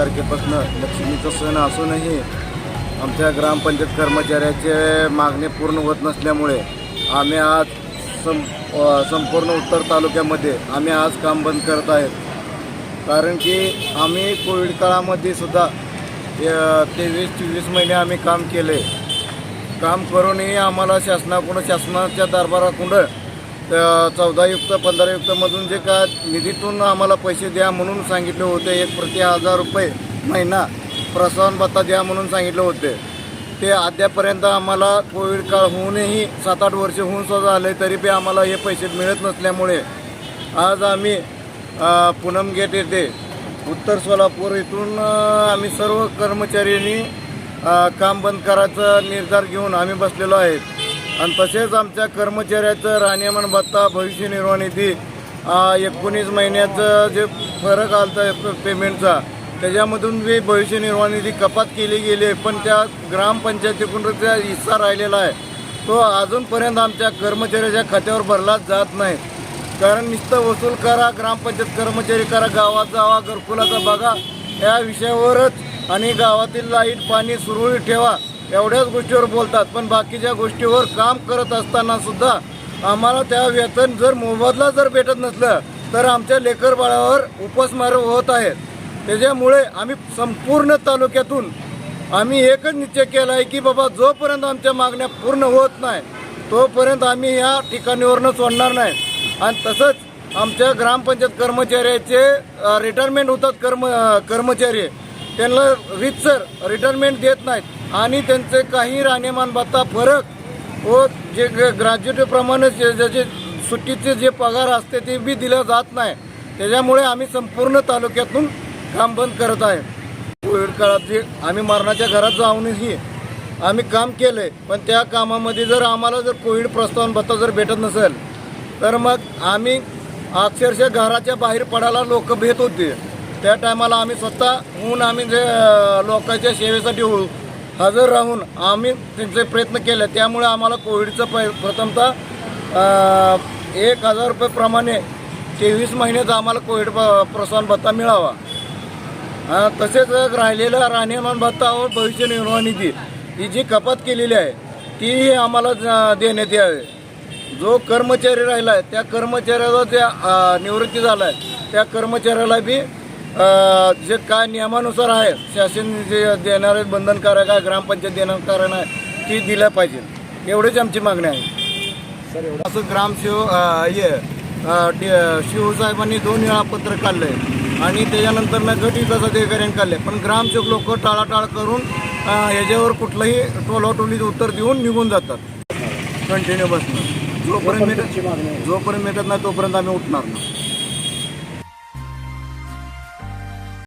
तारखेपासून लक्ष्मीचा सण असूनही आमच्या ग्रामपंचायत कर्मचाऱ्याचे मागणी पूर्ण होत नसल्यामुळे आम्ही आज सं संपूर्ण उत्तर तालुक्यामध्ये आम्ही आज काम बंद करत आहेत. कारण की आम्ही कोविड काळामध्ये सुद्धा तेवीस चोवीस महिने आम्ही काम केले. काम करूनही आम्हाला शासनाकडून शासनाच्या दरबाराकडून चौदायुक्त पंधरायुक्तमधून जे काय निधीतून आम्हाला पैसे द्या म्हणून सांगितले होते एक प्रति हजार रुपये महिना प्रसवन भत्ता द्या म्हणून सांगितले होते. ते अद्यापर्यंत आम्हाला कोविड काळ होऊनही सात आठ वर्ष होऊन सुद्धा आले तरी बी आम्हाला हे पैसे मिळत नसल्यामुळे आज आम्ही पुनम पूनम गेट येथे उत्तर सोलापूर इथून आम्ही सर्व कर्मचाऱ्यांनी काम बंद करायचा निर्धार घेऊन आम्ही बसलेलो आहेत. आणि तसेच आमच्या कर्मचाऱ्याचं राहणीमान भत्ता भविष्य निर्वाह निधी एकोणीस महिन्याचं जे फरक आलता पेमेंटचा त्याच्यामधून जी भविष्य निर्वाह निधी कपात केली गेली आहे. पण त्या ग्रामपंचायतीकडून त्या हिस्सा राहिलेला आहे. तो अजूनपर्यंत आमच्या कर्मचाऱ्याच्या खात्यावर भरलाच जात नाही. कारण नुसतं वसूल करा ग्रामपंचायत कर्मचारी करा गावात जावा घरकुलाचा बघा. या विषयावरच आणि गावातील लाइट पाणी सुरळीत ठेवा. एवढ्याच गोष्टीवर बोलतात पण बाकीच्या गोष्टीवर काम करत असताना सुद्धा आम्हाला त्या वेतन जर मोबदला जर भेटत नसलं तर आमच्या लेकर बाळावर उपासमार होत आहेत. त्याच्यामुळे आम्ही संपूर्ण तालुक्यातून आम्ही एकच निश्चय केला आहे की बाबा जोपर्यंत आमच्या मागण्या पूर्ण होत नाही तोपर्यंत आम्ही या ठिकाणीवरनं सोडणार नाही. आणि तसंच आमच्या ग्रामपंचायत कर्मचाऱ्याचे रिटायरमेंट होतात कर्म कर्मचारी. त्यांना रीतसर रिटायरमेंट देत नाहीत. आणि त्यांचे काही राहणीमान भत्ता फरक व जे ग्रॅज्युएटप्रमाणे जे ज्याचे सुट्टीचे जे पगार असते ते बी दिलं जात नाही. त्याच्यामुळे आम्ही संपूर्ण तालुक्यातून काम बंद करत आहे. कोविड काळात जे आम्ही मरणाच्या घरात जाऊनही आम्ही काम केलं आहे पण त्या कामामध्ये जर आम्हाला जर कोविड प्रस्तावन भत्ता जर भेटत नसेल तर मग आम्ही अक्षरशः घराच्या बाहेर पडायला लोक भेट होते. त्या टायमाला आम्ही स्वतः होऊन आम्ही जे लोकांच्या सेवेसाठी होऊ हजर राहून आम्ही त्यांचे प्रयत्न केले. त्यामुळे आम्हाला कोविडचं प प्रथमतः एक हजार रुपयेप्रमाणे तेवीस महिन्याचा आम्हाला कोविड प- प्रोत्साहन भत्ता मिळावा. तसेच राहिलेला राहणीमान भत्ता व भविष्य निर्वाह निधी ही जी कपात केलेली आहे तीही आम्हाला देण्यात यावे. जो कर्मचारी राहिला आहे त्या कर्मचाऱ्याला जे निवृत्ती झाला आहे त्या कर्मचाऱ्याला बी जे काय नियमानुसार आहे शासन जे देणारे बंधनकारक आहे ग्रामपंचायत देणारकारक आहे ती दिल्या पाहिजे. एवढीच आमची मागणी आहे. असं ग्रामशिव हे शिवसाहेबांनी दोन वेळा पत्र काढलंय आणि त्याच्यानंतर ना गट विकास अधिकाऱ्यांनी काढले पण ग्रामसेवक लोक टाळाटाळ करून ह्याच्यावर कुठलंही टोलाटोलीचं उत्तर देऊन निघून जातात. कंटिन्यू बसणं. जोपर्यंत जोपर्यंत मिळत नाही तोपर्यंत आम्ही उठणार नाही.